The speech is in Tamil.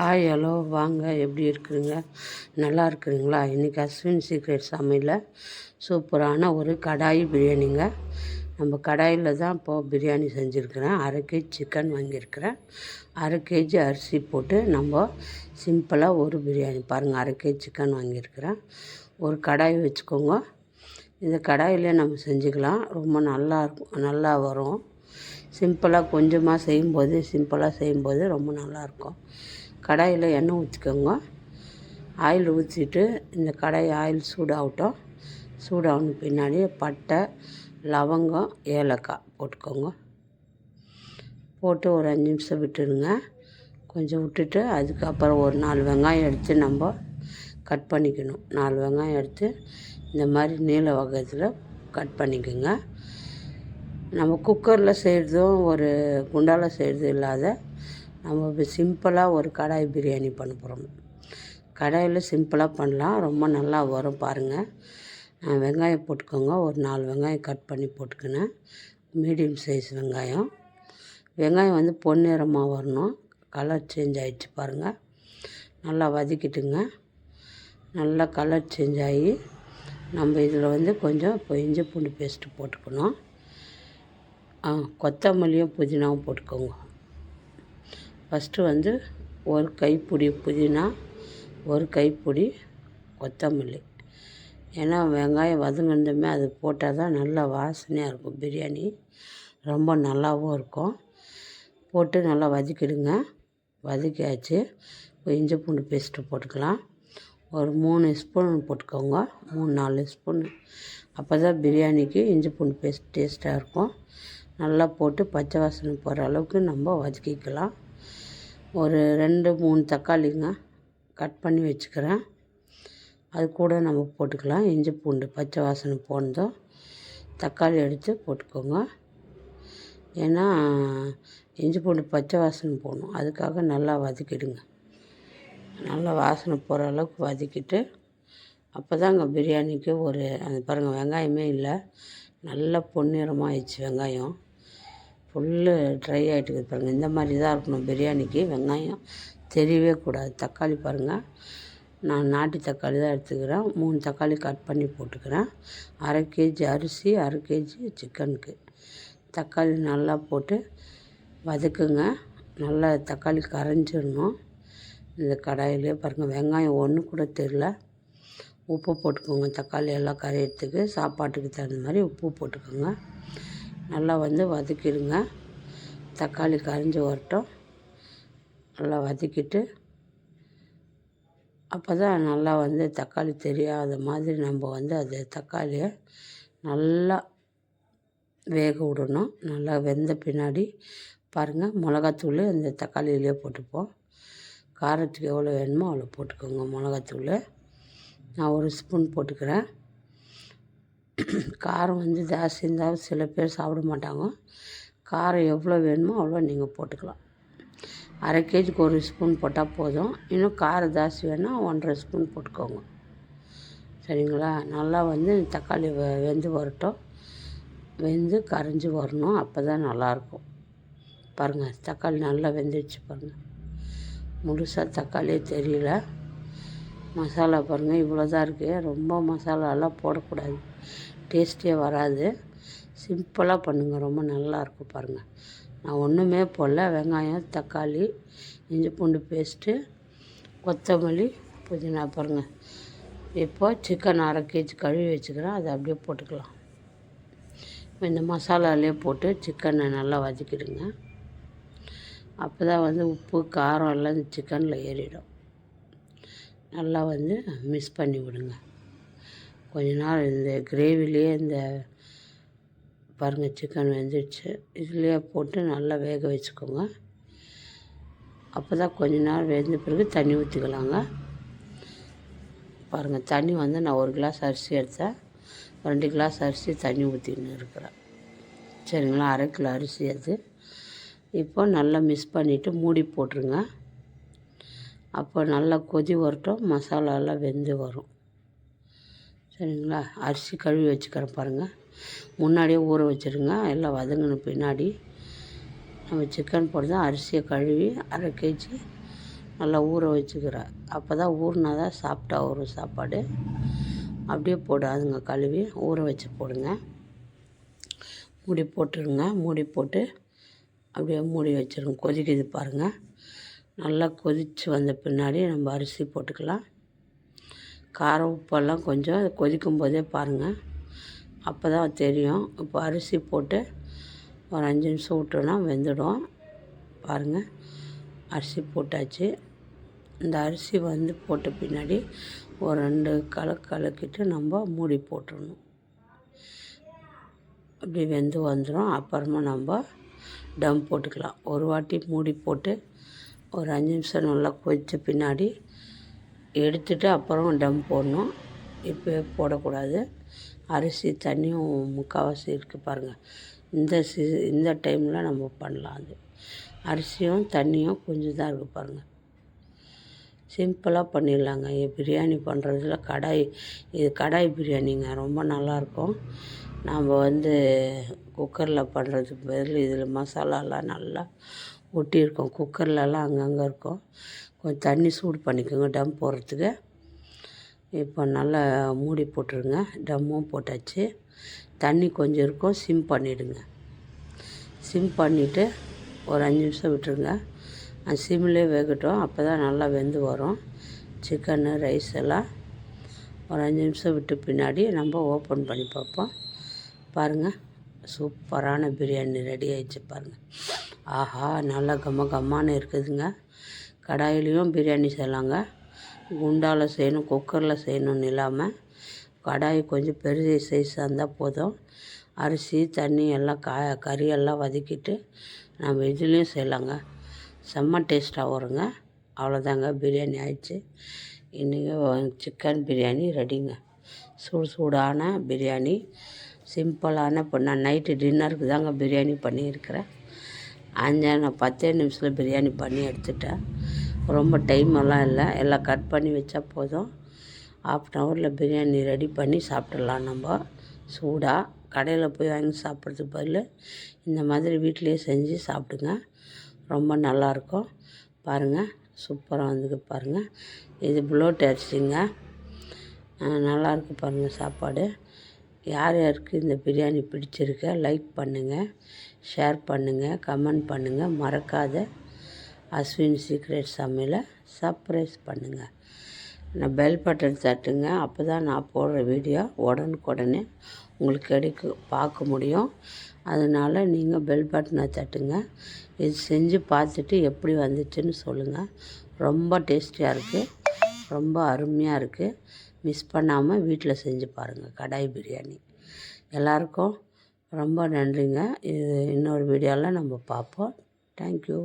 Hi hello. வாங்க. எப்படி இருக்குதுங்க நல்லா இருக்குதுங்களா இன்றைக்கி அஸ்வின் சீக்ரெட் சமையலில் சூப்பரான ஒரு கடாய் பிரியாணிங்க. நம்ம கடாயில் தான் இப்போது பிரியாணி செஞ்சுருக்கிறேன். அரை கேஜி சிக்கன் வாங்கியிருக்கிறேன். அரை கேஜி அரிசி போட்டு நம்ம சிம்பிளாக ஒரு பிரியாணி பாருங்கள் அரை கேஜி சிக்கன் வாங்கியிருக்கிறேன். ஒரு கடாய் வச்சுக்கோங்க. இந்த கடாயிலே நம்ம செஞ்சுக்கலாம். ரொம்ப நல்லா இருக்கும். நல்லா வரும். சிம்பிளாக கொஞ்சமாக செய்யும்போது சிம்பிளாக செய்யும்போது ரொம்ப நல்லாயிருக்கும் கடாயில் எண்ணெய் ஊற்றிக்கோங்க ஆயில் ஊற்றிட்டு இந்த கடாய் ஆயில் சூடாகட்டும். சூடாகணும் பின்னாடி பட்டை லவங்கம் ஏலக்காய் போட்டுக்கோங்க. போட்டு ஒரு அஞ்சு நிமிஷம் விட்டுடுங்க. கொஞ்சம் விட்டுட்டு அதுக்கப்புறம் ஒரு நாலு வெங்காயம் எடுத்து நம்ம கட் பண்ணிக்கணும். நாலு வெங்காயம் எடுத்து இந்த மாதிரி நீல வகத்தில் கட் பண்ணிக்கோங்க. நம்ம குக்கரில் செய்கிறதும் ஒரு குண்டாவில் செய்கிறதும் இல்லாத நம்ம இப்போ சிம்பிளாக ஒரு கடாய் பிரியாணி பண்ண போகிறோம் கடாயில் சிம்பிளாக பண்ணலாம். ரொம்ப நல்லா வரும் பாருங்கள் வெங்காயம் போட்டுக்கோங்க. ஒரு நாலு வெங்காயம் கட் பண்ணி போட்டுக்கினேன். மீடியம் சைஸ் வெங்காயம். வெங்காயம் வந்து பொன்னிறமாக வரணும். கலர் சேஞ்ச் ஆகிடுச்சு பாருங்கள் நல்லா வதக்கிட்டுங்க. நல்லா கலர் சேஞ்ச் ஆகி நம்ம இதில் வந்து கொஞ்சம் இப்போ இஞ்சி பூண்டு பேஸ்ட்டு போட்டுக்கணும். ஆ கொத்தமல்லியும் புதினாவும் போட்டுக்கோங்க. ஃபஸ்ட்டு வந்து ஒரு கைப்பிடி புதினா ஒரு கைப்பிடி கொத்தமல்லி. ஏன்னா வெங்காயம் வதங்கினதுமே அது போட்டால் தான் நல்லா வாசனையாக இருக்கும் பிரியாணி. ரொம்ப நல்லாவும் இருக்கும். போட்டு நல்லா வதக்கிடுங்க. வதக்கியாச்சு. இஞ்சி பூண்டு பேஸ்ட்டு போட்டுக்கலாம். ஒரு மூணு ஸ்பூன் போட்டுக்கோங்க. மூணு நாலு ஸ்பூன் அப்போ தான் பிரியாணிக்கு இஞ்சி பூண்டு பேஸ்ட் டேஸ்ட்டாக இருக்கும். நல்லா போட்டு பச்சை வாசனை போகிற அளவுக்கு நம்ம வதக்கிக்கலாம். ஒரு ரெண்டு மூணு தக்காளிங்க கட் பண்ணி வச்சுக்கிறேன். அது கூட நம்ம போட்டுக்கலாம். இஞ்சி பூண்டு பச்சை வாசனை போனதும் தக்காளி எடுத்து போட்டுக்கோங்க. ஏன்னா இஞ்சி பூண்டு பச்சை வாசனை போகணும் அதுக்காக நல்லா வதக்கிடுங்க. நல்லா வாசனை போகிற அளவுக்கு வதக்கிட்டு அப்போ தாங்க பிரியாணிக்கு ஒரு அந்த பாருங்கள் வெங்காயமே இல்லை. நல்லா பொன்னிறமாக ஆயிடுச்சு வெங்காயம். ஃபுல்லு ட்ரை ஆகிட்டு பாருங்கள் இந்த மாதிரி தான் இருக்கணும். பிரியாணிக்கு வெங்காயம் தெரியவே கூடாது. தக்காளி பாருங்கள் நான் நாட்டு தக்காளி தான் எடுத்துக்கிறேன். மூணு தக்காளி கட் பண்ணி போட்டுக்கிறேன். அரை கேஜி அரிசி அரை கேஜி சிக்கனுக்கு தக்காளி நல்லா போட்டு வதக்குங்க. நல்லா தக்காளி கரைஞ்சிடணும். இந்த கடாயிலே பாருங்கள் வெங்காயம் ஒன்று கூட தெரில உப்பு போட்டுக்கோங்க. தக்காளி எல்லாம் கரையிறதுக்கு சாப்பாட்டுக்கு தகுந்த மாதிரி உப்பு போட்டுக்கோங்க. நல்லா வந்து வதக்கிடுங்க. தக்காளி கரைஞ்சி வரட்டும். நல்லா வதக்கிட்டு அப்போ தான் நல்லா வந்து தக்காளி தெரியாத மாதிரி நம்ம வந்து அது தக்காளியை நல்லா வேக விடணும். நல்லா வெந்த பின்னாடி பாருங்கள் மிளகாத்தூள் அந்த தக்காளியிலே போட்டுப்போம். காரத்துக்கு எவ்வளோ வேணுமோ அவ்வளோ போட்டுக்கோங்க மிளகாத்தூள். நான் ஒரு ஸ்பூன் போட்டுக்கிறேன். காரம் வந்து ஜாஸ்தி இருந்தால் சில பேர் சாப்பிட மாட்டாங்க. காரம் எவ்வளோ வேணுமோ அவ்வளோ நீங்கள் போட்டுக்கலாம். அரை கேஜிக்கு ஒரு ஸ்பூன் போட்டால் போதும். இன்னும் காரம் ஜாஸ்தி வேணால் ஒன்றரை ஸ்பூன் போட்டுக்கோங்க. சரிங்களா? நல்லா வந்து தக்காளி வெ வெந்து வரட்டும். வெந்து கரைஞ்சி வரணும். அப்போ தான் நல்லாயிருக்கும். பாருங்கள் தக்காளி நல்லா வெந்துடுச்சு பாருங்கள் முழுசாக தக்காளியே தெரியல. மசாலா பாருங்கள் இவ்வளோ தான் இருக்குது ரொம்ப மசாலாலாம் போடக்கூடாது. டேஸ்ட்டே வராது. சிம்பிளாக பண்ணுங்கள் ரொம்ப நல்லாயிருக்கும் பாருங்கள் நான் ஒன்றுமே போடல. வெங்காயம் தக்காளி இஞ்சி பூண்டு பேஸ்ட்டு கொத்தமல்லி புதினா பாருங்கள் இப்போ சிக்கன் அரை கேஜி கழுவி வச்சுக்கிறேன். அதை அப்படியே போட்டுக்கலாம். இந்த மசாலாலே போட்டு சிக்கனை நல்லா வதக்கிடுங்க. அப்போ தான் வந்து உப்பு காரம் எல்லாம் இந்த சிக்கனில் ஏறிடும். நல்லா வந்து மிக்ஸ் பண்ணி விடுங்க. கொஞ்ச நாள் இந்த கிரேவிலேயே இந்த பாருங்கள் சிக்கன் வெந்துடுச்சு இதுலேயே போட்டு நல்லா வேக வச்சுக்கோங்க. அப்போ தான் கொஞ்ச நாள் வெந்த பிறகு தண்ணி ஊற்றிக்கலாங்க பாருங்கள் தண்ணி வந்து நான் ஒரு கிளாஸ் அரிசி எடுத்தேன். ரெண்டு கிளாஸ் அரிசி தண்ணி ஊற்றின்னு இருக்கிறேன். சரிங்களா? அரை கிலோ அரிசி அது. இப்போ நல்லா மிக்ஸ் பண்ணிவிட்டு மூடி போட்டுருங்க. அப்போ நல்லா கொதி வரட்டும் மசாலாலாம் வெந்து வரும். சரிங்களா? அரிசி கழுவி வச்சுக்கிறேன் பாருங்கள் முன்னாடியே ஊற வச்சுருங்க. எல்லாம் வதங்கின பின்னாடி நம்ம சிக்கன் போட்டு தான் அரிசியை கழுவி அரை கேஜி நல்லா ஊற வச்சுக்கிறேன். அப்போ தான் ஊறினா தான் சாப்பிட்டா வரும் சாப்பாடு. அப்படியே போடாதுங்க கழுவி. ஊற வச்சு போடுங்க. மூடி போட்டுருங்க. மூடி போட்டு அப்படியே மூடி வச்சுருங்க. கொதிக்குது பாருங்கள் நல்லா கொதித்து வந்த பின்னாடி நம்ம அரிசி போட்டுக்கலாம். காரம் உப்பெல்லாம் கொஞ்சம் அது கொதிக்கும் போதே பாருங்கள் அப்போ தான் தெரியும். இப்போ அரிசி போட்டு ஒரு அஞ்சு நிமிஷம் விட்டோன்னா வெந்துடும். பாருங்கள் அரிசி போட்டாச்சு. இந்த அரிசி வந்து போட்ட பின்னாடி ஒரு ரெண்டு கலக்கு கலக்கிட்டு நம்ம மூடி போட்டுடணும். அப்படி வெந்து வந்துடும். அப்புறமா நம்ம டம் போட்டுக்கலாம். ஒரு வாட்டி மூடி போட்டு ஒரு அஞ்சு நிமிஷம் நல்லா கொதித்த பின்னாடி எடுத்துட்டு அப்புறம் டம் போடணும். இப்போ போடக்கூடாது. அரிசி தண்ணியும் முக்கால்வாசி இருக்குது பாருங்கள் இந்த சி இந்த டைமில் நம்ம பண்ணலாம் அது. அரிசியும் தண்ணியும் கொஞ்சம் தான் இருக்குது பாருங்கள் சிம்பிளாக பண்ணிடலாங்க. பிரியாணி பண்ணுறதுல கடாய் இது கடாய் பிரியாணிங்க. ரொம்ப நல்லாயிருக்கும். நாம் வந்து குக்கரில் பண்ணுறதுக்கு பதில் இதில் மசாலாலாம் நல்லா ஒட்டியிருக்கோம் குக்கர்லலாம் அங்கங்கே இருக்கும். கொஞ்சம் தண்ணி சூடு பண்ணிக்கோங்க டம் போடுறதுக்கு. இப்போ நல்லா மூடி போட்டுருங்க டம்மும் போட்டாச்சு. தண்ணி கொஞ்சம் இருக்கும் சிம் பண்ணிவிடுங்க சிம் பண்ணிவிட்டு ஒரு அஞ்சு நிமிஷம் விட்டுருங்க. அந்த சிம்லேயே வேகட்டும் அப்போ தான் நல்லா வெந்து வரும். சிக்கனு ரைஸ் எல்லாம் ஒரு அஞ்சு நிமிஷம் விட்டு பின்னாடி நம்ம ஓப்பன் பண்ணி பார்ப்போம். பாருங்கள் சூப்பரான பிரியாணி ரெடி ஆயிடுச்சு பாருங்கள் ஆஹா நல்லா கம்ம கம்மான்னு இருக்குதுங்க. கடாயிலையும் பிரியாணி செய்யலாங்க. குண்டாவில் செய்யணும் குக்கரில் செய்யணும்னு இல்லாமல் கடாய் கொஞ்சம் பெரிய சைஸாக இருந்தால் போதும். அரிசி தண்ணி எல்லாம் கா கறியெல்லாம் வதக்கிட்டு நம்ம இதுலேயும் செய்யலாங்க. செம்ம டேஸ்ட்டாக வருங்க. அவ்வளோதாங்க பிரியாணி ஆயிடுச்சு. இன்றைக்கி சிக்கன் பிரியாணி ரெடிங்க சூடு சூடான பிரியாணி சிம்பிளான இப்போ நான் நைட்டு டின்னருக்கு தாங்க பிரியாணி பண்ணியிருக்கிறேன். அஞ்சு நான் பத்தே நிமிஷத்தில் பிரியாணி பண்ணி எடுத்துட்டேன். ரொம்ப டைம் எல்லாம் இல்லை. எல்லாம் கட் பண்ணி வச்சா போதும். ஆஃப் அன் ஹவரில் பிரியாணி ரெடி பண்ணி சாப்பிட்றலாம் நம்ம. சூடாக கடையில் போய் வாங்கி சாப்பிட்றதுக்கு பதில் இந்த மாதிரி வீட்டிலேயே செஞ்சு சாப்பிடுங்க. ரொம்ப நல்லாயிருக்கும் பாருங்கள் சூப்பராக வந்துக்கு பாருங்கள் இது புளோட் அரிசிங்க. நல்லாயிருக்கு பாருங்கள் சாப்பாடு. யார் யாருக்கு இந்த பிரியாணி பிடிச்சிருக்க லைக் பண்ணுங்கள் ஷேர் பண்ணுங்கள் கமெண்ட் பண்ணுங்கள் மறக்காத அஸ்வின் சீக்ரெட் சமையலை சர்ப்ரைஸ் பண்ணுங்கள் நான் பெல் பட்டன் தட்டுங்க அப்போ தான் நான் போடுற வீடியோ உடனுக்குடனே உங்களுக்கு கிடைக்க பார்க்க முடியும். அதனால் நீங்கள் பெல் பட்டனை தட்டுங்க. இது செஞ்சு பார்த்துட்டு எப்படி வந்துச்சுன்னு சொல்லுங்கள் ரொம்ப டேஸ்டியாக இருக்குது ரொம்ப அருமையாக இருக்குது மிஸ் பண்ணாமல் வீட்டில் செஞ்சு பாருங்கள் கடாய் பிரியாணி. எல்லாருக்கும் ரொம்ப நன்றிங்க. இது இன்னொரு வீடியோவில் நம்ம பார்ப்போம். தேங்க்யூ